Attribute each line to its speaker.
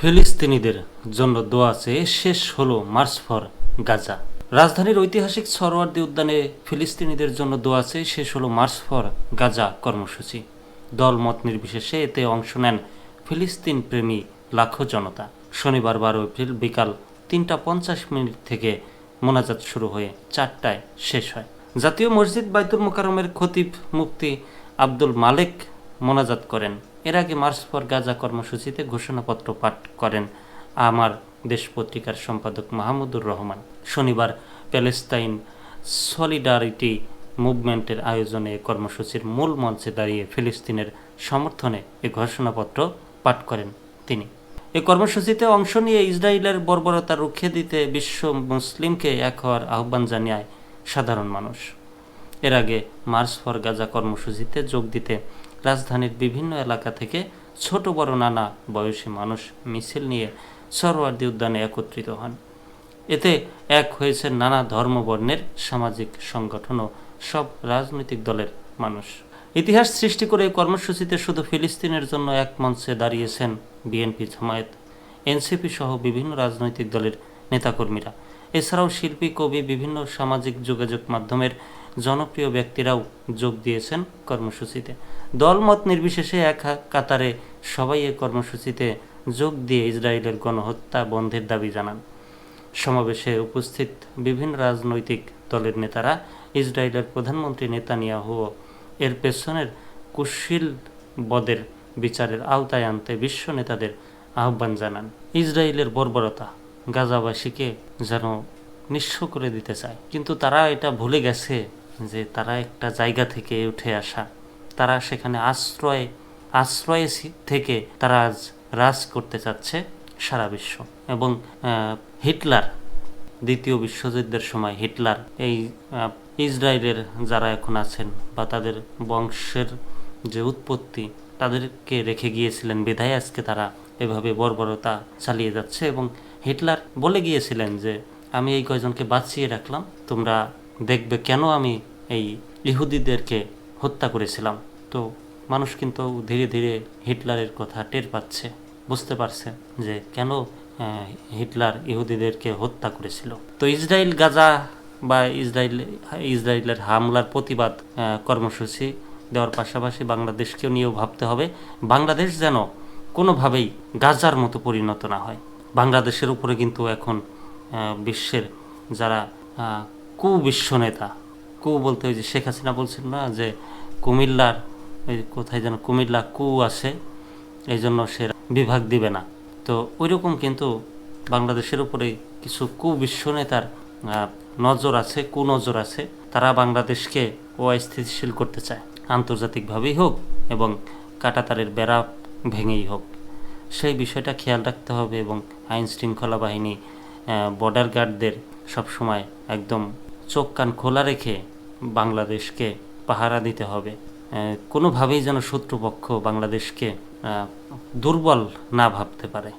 Speaker 1: ফিলিস্তিনিদের জন্য দোয়া চেয়ে শেষ হলো মার্চ ফর গাজা। রাজধানীর ঐতিহাসিক সরোয়ার্দী উদ্যানে ফিলিস্তিনিদের জন্য দোয়া চেয়ে শেষ হলো মার্চ ফর গাজা কর্মসূচি। দল মত নির্বিশেষে এতে অংশ নেন ফিলিস্তিন প্রেমী লাখো জনতা। শনিবার বারো এপ্রিল বিকাল তিনটা পঞ্চাশ মিনিট থেকে মোনাজাত শুরু হয়ে চারটায় শেষ হয়। জাতীয় মসজিদ বাইতুল মোকারমের খতিব মুফতি আব্দুল মালেক মোনাজাত করেন। এর আগে মার্চ ফর গাজা কর্মসূচিতে ঘোষণাপত্র পাঠ করেন আমার দেশ পত্রিকার সম্পাদক মাহমুদুর রহমান। শনিবার প্যালেস্তাইন সলিডারিটি মুভমেন্টের আয়োজনে কর্মসূচির মূল মঞ্চে দাঁড়িয়ে ফিলিস্তিনের সমর্থনে এ ঘোষণাপত্র পাঠ করেন তিনি। এই কর্মসূচিতে অংশ নিয়ে ইসরায়েলের বর্বরতা রুখে দিতে বিশ্ব মুসলিমকে এক হওয়ার আহ্বান জানিয়ে সাধারণ মানুষ। এর আগে মার্চ ফর গাজা কর্মসূচিতে যোগ দিতে রাজধানীর বিভিন্ন এলাকা থেকে ছোট বড় নানা বয়সী মানুষ মিছিল নিয়ে সরওয়ার্দী উদ্যানে একত্রিত হন। এতে এক হয়েছে নানা ধর্মবর্ণের সামাজিক সংগঠন ও সব রাজনৈতিক দলের মানুষ। ইতিহাস সৃষ্টি করে কর্মসূচিতে শুধু ফিলিস্তিনের জন্য এক মঞ্চে দাঁড়িয়েছেন বিএনপি জামায়াত, এনসিপি সহ বিভিন্ন রাজনৈতিক দলের নেতাকর্মীরা। এছাড়াও শিল্পী, কবি, বিভিন্ন সামাজিক যোগাযোগ মাধ্যমের জনপ্রিয় ব্যক্তিরাও যোগ দিয়েছেন কর্মসূচিতে। দলমত নির্বিশেষে এক কাতারে সবাই এই কর্মসূচিতে যোগ দিয়ে ইসরায়েলের গণহত্যা বন্ধের দাবি জানান। সমাবেশে উপস্থিত বিভিন্ন রাজনৈতিক দলের নেতারা, ইসরায়েলের প্রধানমন্ত্রী নেতানিয়াহু এর পেছনের কুশীল বদের বিচারের আওতায় আনতে বিশ্ব নেতাদের আহ্বান জানান। ইসরায়েলের বর্বরতা গাজাবাসীকে যেন নিঃস্ব করে দিতে চায়। কিন্তু তারা এটা ভুলে গেছে। যে তারা একটা জায়গা থেকে উঠে আসা। তারা সেখানে আশ্রয়, আশ্রয়ে থেকে তারা আজ রাজ করতে চাচ্ছে সারা বিশ্ব। এবং হিটলার, দ্বিতীয় বিশ্বযুদ্ধের সময় হিটলার, এই ইসরায়েলের যারা এখন আছেন বা তাদের বংশের যে উৎপত্তি, তাদেরকে রেখে গিয়েছিলেন। বিধায় আজকে তারা এভাবে বর্বরতা চালিয়ে যাচ্ছে এবং হিটলার বলে গিয়েছিলেন যে, আমি এই কয়জনকে বাঁচিয়ে রাখলাম, তোমরা দেখবে কেন আমি এই ইহুদিদেরকে হত্যা করেছিলাম। তো মানুষ কিন্তু ধীরে ধীরে হিটলারের কথা টের পাচ্ছে। বুঝতে পারছে যে কেন হিটলার ইহুদিদেরকে হত্যা করেছিল। তো ইসরায়েল গাজা বা ইসরায়েল, ইসরায়েলের হামলার প্রতিবাদ কর্মসূচি দেওয়ার পাশাপাশি বাংলাদেশকেও নিয়েও ভাবতে হবে, বাংলাদেশ যেন কোনোভাবেই গাজার মতো পরিণত না হয়। বাংলাদেশের উপরে কিন্তু এখন বিশ্বের যারা কুবিশ্ব নেতা কু বলতে ওই যে শেখ হাসিনা বলছেন না, যে কুমিল্লার, ওই কোথায় যেন কুমিল্লা কু আছে এই জন্য সে বিভাগ দিবে না। তো ওইরকম কিন্তু বাংলাদেশের উপরে কিছু কুবিশ্ব নেতার নজর আছে কুনজর আছে। তারা বাংলাদেশকে অস্থিতিশীল করতে চায়। আন্তর্জাতিকভাবেই হোক এবং কাটাতারের বেড়া ভেঙেই হোক। সেই বিষয়টা খেয়াল রাখতে হবে এবং আইন শৃঙ্খলা বাহিনী বর্ডার গার্ডদের সবসময় একদম চোখ কান খোলা রেখে বাংলাদেশকে পাহারা দিতে হবে। কোনোভাবেই যেন শত্রুপক্ষ বাংলাদেশকে দুর্বল না ভাবতে পারে।